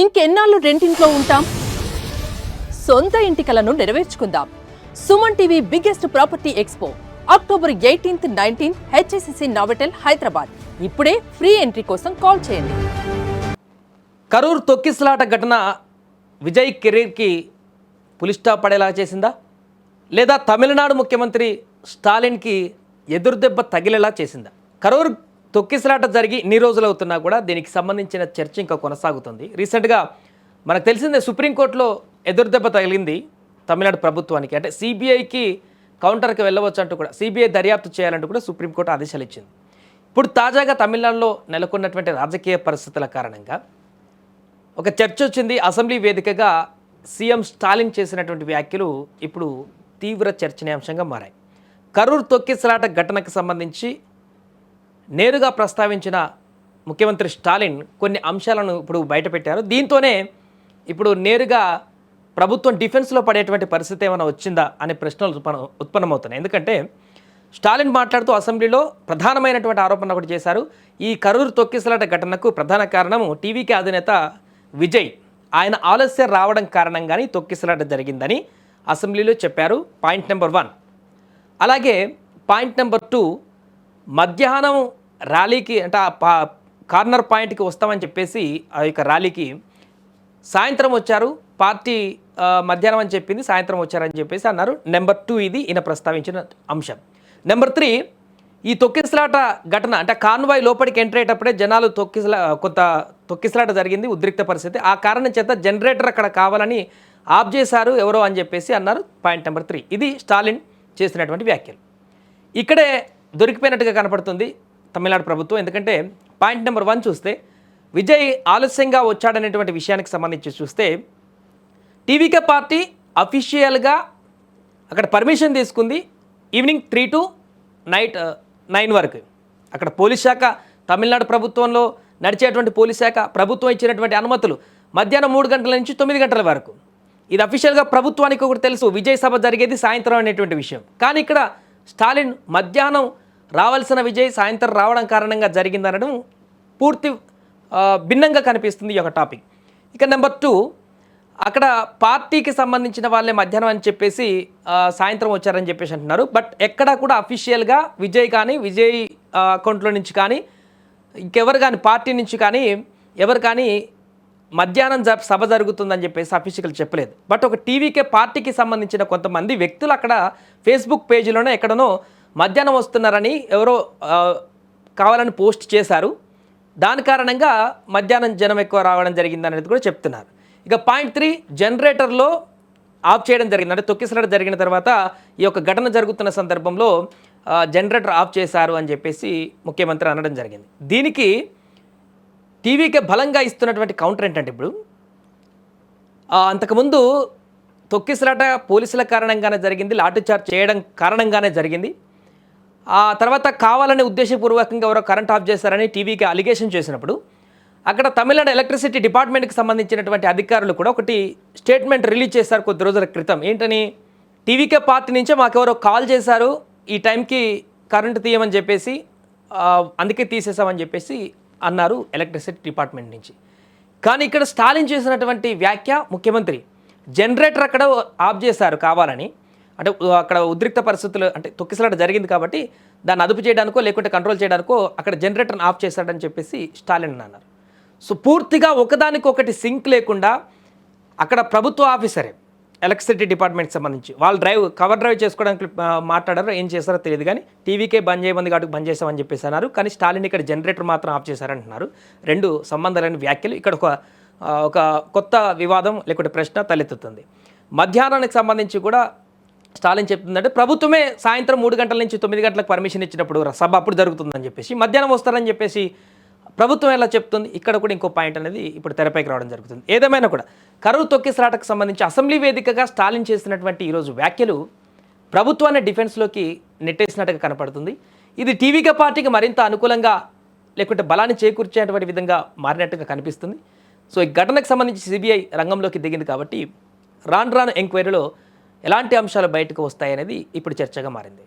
ఇంకెన్నాళ్ళు రెంటింట్లో ఉంటాం? సొంత ఇంటి కలను నెరవేర్చుకుందాం. Suman TV biggest property expo. October eighteenth nineteenth HSCC Novotel Hyderabad. ఇప్పుడే ఫ్రీ ఎంట్రీ కోసం కాల్ చేయండి. కరూర్ తొక్కిసలాట ఘటన విజయ్ కెరీర్కి పులిస్టా పడేలా చేసిందా? లేదా తమిళనాడు ముఖ్యమంత్రి స్టాలిన్కి ఎదురుదెబ్బ తగిలేలా చేసిందా? కరూర్ తొక్కిసలాట జరిగి ఇన్ని రోజులు అవుతున్నా కూడా దీనికి సంబంధించిన చర్చ ఇంకా కొనసాగుతుంది. రీసెంట్గా మనకు తెలిసిందే సుప్రీంకోర్టులో ఎదురుదెబ్బ తగిలింది తమిళనాడు ప్రభుత్వానికి. అంటే సిబిఐకి కౌంటర్కి వెళ్ళవచ్చు అంటూ కూడా సిబిఐ దర్యాప్తు చేయాలంటూ కూడా సుప్రీంకోర్టు ఆదేశాలు ఇచ్చింది. ఇప్పుడు తాజాగా తమిళనాడులో నెలకొన్నటువంటి రాజకీయ పరిస్థితుల కారణంగా ఒక చర్చ వచ్చింది. అసెంబ్లీ వేదికగా సీఎం స్టాలిన్ చేసినటువంటి వ్యాఖ్యలు ఇప్పుడు తీవ్ర చర్చనీయాంశంగా మారాయి. కరూర్ తొక్కిసలాట ఘటనకు సంబంధించి నేరుగా ప్రస్తావించిన ముఖ్యమంత్రి స్టాలిన్ కొన్ని అంశాలను ఇప్పుడు బయటపెట్టారు. దీంతోనే ఇప్పుడు నేరుగా ప్రభుత్వం డిఫెన్స్లో పడేటువంటి పరిస్థితి ఏమైనా వచ్చిందా అనే ప్రశ్నలు ఉత్పన్న ఉత్పన్నమవుతున్నాయి. ఎందుకంటే స్టాలిన్ మాట్లాడుతూ అసెంబ్లీలో ప్రధానమైనటువంటి ఆరోపణ ఒకటి చేశారు. ఈ కరూరు తొక్కిసలాట ఘటనకు ప్రధాన కారణం టీవీకి అధినేత విజయ్. ఆయన ఆలస్యం రావడం కారణంగానే తొక్కిసలాట జరిగిందని అసెంబ్లీలో చెప్పారు పాయింట్ నెంబర్ వన్. అలాగే పాయింట్ నెంబర్ టూ మధ్యాహ్నం ర్యాలీకి అంటే ఆ పా- కార్నర్ పాయింట్కి వస్తామని చెప్పేసి ఆ యొక్క ర్యాలీకి సాయంత్రం వచ్చారు. పార్టీ మధ్యాహ్నం అని చెప్పింది సాయంత్రం వచ్చారని చెప్పేసి అన్నారు. నెంబర్ టూ ఇది ఈయన ప్రస్తావించిన అంశం. నెంబర్ త్రీ ఈ తొక్కిసలాట ఘటన అంటే కాన్వాయ్ లోపలికి ఎంటర్ అయ్యేటప్పుడే జనాలు తొక్కిసలా కొంత తొక్కిసలాట జరిగింది ఉద్రిక్త పరిస్థితి. ఆ కారణం చేత జనరేటర్ అక్కడ కావాలని ఆఫ్ చేశారు ఎవరో అని చెప్పేసి అన్నారు పాయింట్ నెంబర్ త్రీ. ఇది స్టాలిన్ చేసినటువంటి వ్యాఖ్యలు. ఇక్కడే దొరికిపోయినట్టుగా కనపడుతుంది. తమిళనాడు ప్రభుత్వం. ఎందుకంటే పాయింట్ నెంబర్ వన్ చూస్తే విజయ్ ఆలస్యంగా వచ్చాడనేటువంటి విషయానికి సంబంధించి చూస్తే టీవీకే పార్టీ అఫీషియల్గా అక్కడ పర్మిషన్ తీసుకుంది evening three to night nine వరకు. అక్కడ పోలీస్ శాఖ తమిళనాడు ప్రభుత్వంలో నడిచేటువంటి పోలీస్ శాఖ ప్రభుత్వం ఇచ్చినటువంటి అనుమతులు మధ్యాహ్నం మూడు గంటల నుంచి తొమ్మిది గంటల వరకు. ఇది అఫీషియల్గా ప్రభుత్వానికి ఒకటి తెలుసు విజయ్ సభ జరిగేది సాయంత్రం అనేటువంటి విషయం. కానీ ఇక్కడ స్టాలిన్ మధ్యాహ్నం రావాల్సిన విజయ్ సాయంత్రం రావడం కారణంగా జరిగిందనడం పూర్తి భిన్నంగా కనిపిస్తుంది ఈ యొక్క టాపిక్. ఇక నెంబర్ టూ అక్కడ పార్టీకి సంబంధించిన వాళ్ళే మధ్యాహ్నం అని చెప్పేసి సాయంత్రం వచ్చారని చెప్పేసి అంటున్నారు. బట్ ఎక్కడా కూడా అఫీషియల్గా విజయ్ కానీ విజయ్ అకౌంట్లో నుంచి కానీ ఇంకెవరు కానీ పార్టీ నుంచి కానీ ఎవరు కానీ మధ్యాహ్నం జ- సభ జరుగుతుందని చెప్పేసి అఫీషియల్ చెప్పలేదు. బట్ ఒక టీవీకే పార్టీకి సంబంధించిన కొంతమంది వ్యక్తులు అక్కడ ఫేస్బుక్ పేజీలోనే ఎక్కడనో మధ్యాహ్నం వస్తున్నారని ఎవరో కావాలని పోస్ట్ చేశారు. దాని కారణంగా మధ్యాహ్నం జనం ఎక్కువ రావడం జరిగింది అనేది కూడా చెప్తున్నారు. ఇక పాయింట్ త్రీ జనరేటర్లో ఆఫ్ చేయడం జరిగింది. అంటే తొక్కిసలాట జరిగిన తర్వాత ఈ యొక్క ఘటన జరుగుతున్న సందర్భంలో జనరేటర్ ఆఫ్ చేశారు అని చెప్పేసి ముఖ్యమంత్రి అనడం జరిగింది. దీనికి టీవీకి బలంగా ఇస్తున్నటువంటి కౌంటర్ ఏంటంటే ఇప్పుడు అంతకుముందు తొక్కిసలాట పోలీసుల కారణంగానే జరిగింది లాఠీచార్జ్ చేయడం కారణంగానే జరిగింది. ఆ తర్వాత కావాలని ఉద్దేశపూర్వకంగా ఎవరో కరెంట్ ఆఫ్ చేశారని టీవీకి అలిగేషన్ చేసినప్పుడు అక్కడ తమిళనాడు ఎలక్ట్రిసిటీ డిపార్ట్మెంట్కి సంబంధించినటువంటి అధికారులు కూడా ఒకటి స్టేట్మెంట్ రిలీజ్ చేశారు కొద్ది రోజుల క్రితం. ఏంటని? టీవీకే పార్టీ నుంచే మాకెవరో కాల్ చేశారు ఈ టైంకి కరెంట్ తీయమని చెప్పేసి అందుకే తీసేసామని చెప్పేసి అన్నారు ఎలక్ట్రిసిటీ డిపార్ట్మెంట్ నుంచి. కానీ ఇక్కడ స్టాలిన్ చేసినటువంటి వ్యాఖ్య ముఖ్యమంత్రి. జనరేటర్ అక్కడ ఆఫ్ చేశారు కావాలని. అంటే అక్కడ ఉద్రిక్త పరిస్థితులు అంటే తొక్కిసలాట జరిగింది కాబట్టి దాన్ని అదుపు చేయడానికో లేకుంటే కంట్రోల్ చేయడానికో అక్కడ జనరేటర్ని ఆఫ్ చేశాడని చెప్పేసి స్టాలిన్ అన్నారు. సో పూర్తిగా ఒకదానికొకటి సింక్ లేకుండా అక్కడ ప్రభుత్వ ఆఫీసరే ఎలక్ట్రిసిటీ డిపార్ట్మెంట్కి సంబంధించి. వాళ్ళు డ్రైవ్ కవర్ డ్రైవ్ చేసుకోవడానికి మాట్లాడారో ఏం చేశారో తెలియదు కానీ టీవీకే బంద్ చేయమంది కాబట్టి బంద్ చేసామని చెప్పేసి అన్నారు. కానీ స్టాలిన్ ఇక్కడ జనరేటర్ మాత్రం ఆఫ్ చేశారంటున్నారు. రెండు సంబంధాలైన వ్యాఖ్యలు. ఇక్కడ ఒక ఒక కొత్త వివాదం లేకుంటే ప్రశ్న తలెత్తుతుంది. మధ్యాహ్నానికి సంబంధించి కూడా స్టాలిన్ చెప్తుందంటే ప్రభుత్వమే సాయంత్రం మూడు గంటల నుంచి తొమ్మిది గంటలకు పర్మిషన్ ఇచ్చినప్పుడు సభ అప్పుడు జరుగుతుందని చెప్పేసి మధ్యాహ్నం వస్తారని చెప్పేసి ప్రభుత్వం ఎలా చెప్తుంది? ఇక్కడ కూడా ఇంకో పాయింట్ అనేది ఇప్పుడు తెరపైకి రావడం జరుగుతుంది. ఏదేమైనా కూడా కరువు తొక్కిసలాటకు సంబంధించి అసెంబ్లీ వేదికగా స్టాలిన్ చేసినటువంటి ఈరోజు వ్యాఖ్యలు ప్రభుత్వాన్ని డిఫెన్స్లోకి నెట్టేసినట్టుగా కనపడుతుంది. ఇది టీవీగా పార్టీకి మరింత అనుకూలంగా లేకుంటే బలాన్ని చేకూర్చేటువంటి విధంగా మారినట్టుగా కనిపిస్తుంది. సో ఈ ఘటనకు సంబంధించి సిబిఐ రంగంలోకి దిగింది కాబట్టి రాను రాను ఎంక్వైరీలో ఎలాంటి అంశాలు బయటకు వస్తాయనేది ఇప్పుడు చర్చగా మారింది.